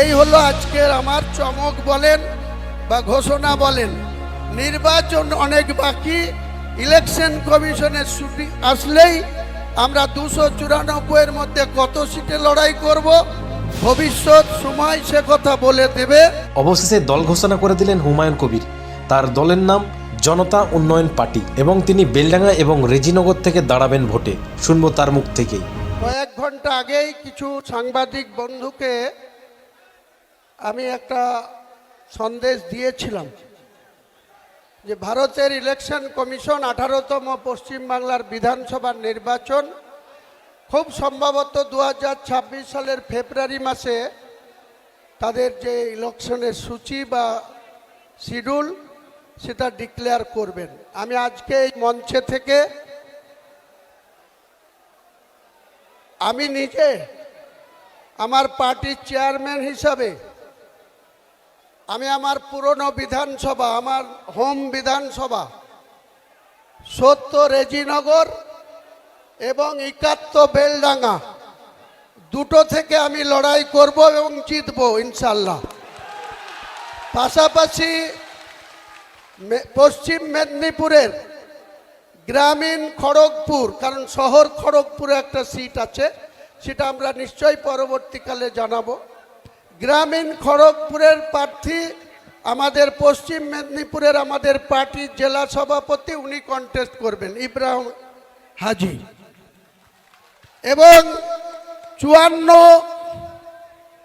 এই হলো আজকের আমার চমক বলেন বা ঘোষণা বলেন। নির্বাচন অনেক বাকি ইলেকশন কমিশনের ছুটি আসলেই আমরা দুশো চুরানব্বইয়ের মধ্যে কত সিটে লড়াই করব ভবিষ্যৎ সময় সে কথা বলে দেবে। অবশেষে দল ঘোষণা করে দিলেন হুমায়ুন কবির। তার দলের নাম জনতা উন্নয়ন পার্টি এবং তিনি বেলডাঙ্গা এবং রেজিনগর থেকে দাঁড়াবেন ভোটে। শুনব তার মুখ থেকেই। কয়েক ঘণ্টা আগেই কিছু সাংবাদিক বন্ধুকে আমি একটা সন্দেশ দিয়েছিলাম যে ভারতের ইলেকশন কমিশন আঠারোতম পশ্চিমবাংলার বিধানসভার নির্বাচন খুব সম্ভবত দু হাজার ছাব্বিশ সালের ফেব্রুয়ারি মাসে তাদের যে ইলেকশনের সূচি বা শিডিউল, সেটা ডিক্লেয়ার করবেন। আমি আজকে এই মঞ্চে থেকে আমি নিজে আমার পার্টির চেয়ারম্যান হিসাবে আমি আমার পুরনো বিধানসভা, আমার হোম বিধানসভা সত্য রেজিনগর এবং একাত্ত বেলডাঙ্গা, দুটো থেকে আমি লড়াই করব এবং জিতব ইনশাল্লাহ পাশাপাশি পশ্চিম মেদিনীপুরের গ্রামীণ খড়গপুর, কারণ শহর খড়গপুরে একটা সিট আছে, সেটা আমরা নিশ্চয়ই পরবর্তীকালে জানাব। গ্রামীণ খড়গপুরের প্রার্থী, আমাদের পশ্চিম মেদিনীপুরের আমাদের পার্টির জেলা সভাপতি, উনি কন্টেস্ট করবেন, ইব্রাহিম হাজি। এবং চুয়ান্ন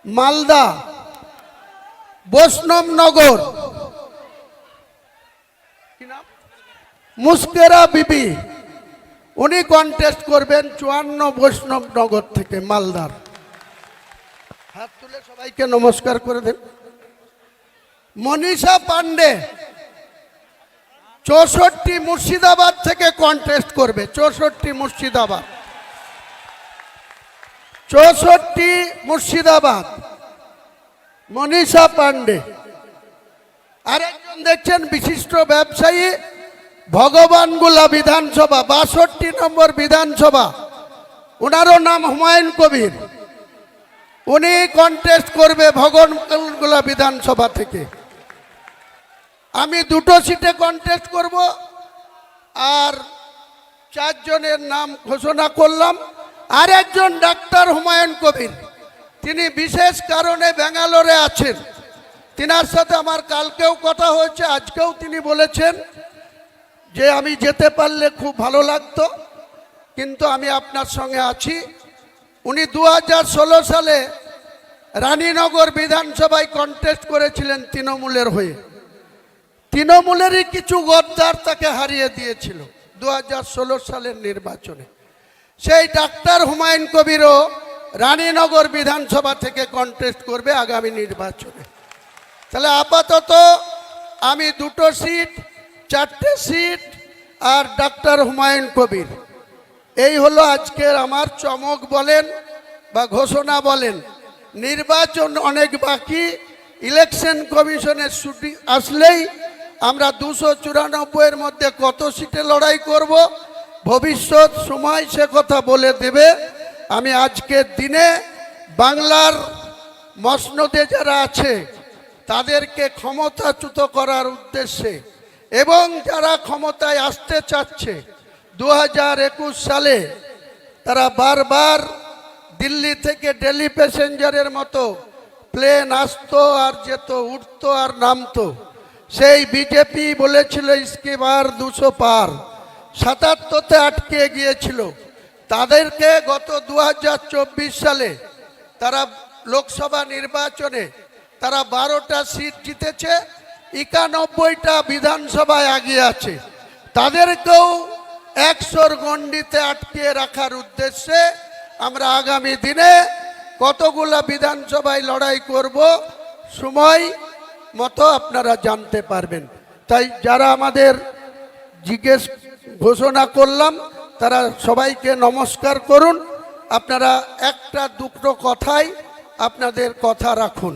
মালদা, বৈষ্ণবনগর মুস্কেরা বিবি, উনি কন্টেস্ট করবেন চুয়ান্ন বৈষ্ণবনগর থেকে মালদার। হাত তুলে সবাইকে নমস্কার করে দেন। মনীষা পান্ডে চৌষট্টি মুর্শিদাবাদ থেকে কন্টেস্ট করবে, চৌষট্টি মুর্শিদাবাদ। চৌষট্টি মুর্শিদাবাদ, মনীষা পান্ডে আরেকজন দেখছেন বিশিষ্ট ব্যবসায়ী ভগবানগুলা বিধানসভা, বাষট্টি নম্বর বিধানসভা। ওনারও নাম হুমায়ুন কবির। উনি কন্টেস্ট করবে ভগবানগুলা বিধানসভা থেকে। আমি দুটো সিটে কন্টেস্ট করব আর চারজনের নাম ঘোষণা করলাম। আর একজন ডাক্তার হুমায়ুন কবির। তিনি বিশেষ কারণে ব্যাঙ্গালোরে আছেন। তিনার সাথে আমার কালকেও কথা হয়েছে, আজকেও তিনি বলেছেন যে আমি যেতে পারলে খুব ভালো লাগতো, কিন্তু আমি আপনার সঙ্গে আছি। উনি দু হাজার ষোলো সালে রানীনগর বিধানসভায় কন্টেস্ট করেছিলেন তৃণমূলের হয়ে। তৃণমূলেরই কিছু গদ্দার তাকে হারিয়ে দিয়েছিল দু হাজার ষোলো সালের নির্বাচনে। সেই ডাক্তার হুমায়ুন কবিরও রানীনগর বিধানসভা থেকে কন্টেস্ট করবে আগামী নির্বাচনে। তাহলে আপাতত আমি দুটো সিট চারটে সিট আর ডাক্তার হুমায়ুন কবির। এই হলো আজকের আমার চমক বলেন বা ঘোষণা বলেন। নির্বাচন অনেক বাকি, ইলেকশন কমিশনের ছুটি আসলেই আমরা দুশো চুরানব্বইয়ের মধ্যে কত সিটে লড়াই করব, ভবিষ্যৎ সময় সে কথা বলে দেবে। আমি আজকের দিনে বাংলার মসনদে যারা আছে, তাদেরকে ক্ষমতাচ্যুত করার উদ্দেশ্যে এবং যারা ক্ষমতায় আসতে চাচ্ছে দু হাজার একুশ সালে তারা বারবার দিল্লি থেকে দিল্লি প্যাসেঞ্জারের মতো প্লেন আসতো আর যেত, উঠতো আর নামতো। সেই বিজেপি বলেছিল বার দুশো পার। সাতাত্তরতে আটকে গিয়েছিল। তাদেরকে গত দু হাজার চব্বিশ সালে তারা লোকসভা নির্বাচনে তারা বারোটা সিট জিতেছে, একানব্বইটা বিধানসভায় আগিয়ে আছে। তাদেরকেও একশোর গণ্ডিতে আটকে রাখার উদ্দেশ্যে আমরা আগামী দিনে কতগুলা বিধানসভায় লড়াই করব, সময় মতো আপনারা জানতে পারবেন। তাই যারা আমাদের জিজ্ঞেস ঘোষণা করলাম, তারা সবাইকে নমস্কার করুন। আপনারা একটা দুটো কথাই আপনাদের কথা রাখুন।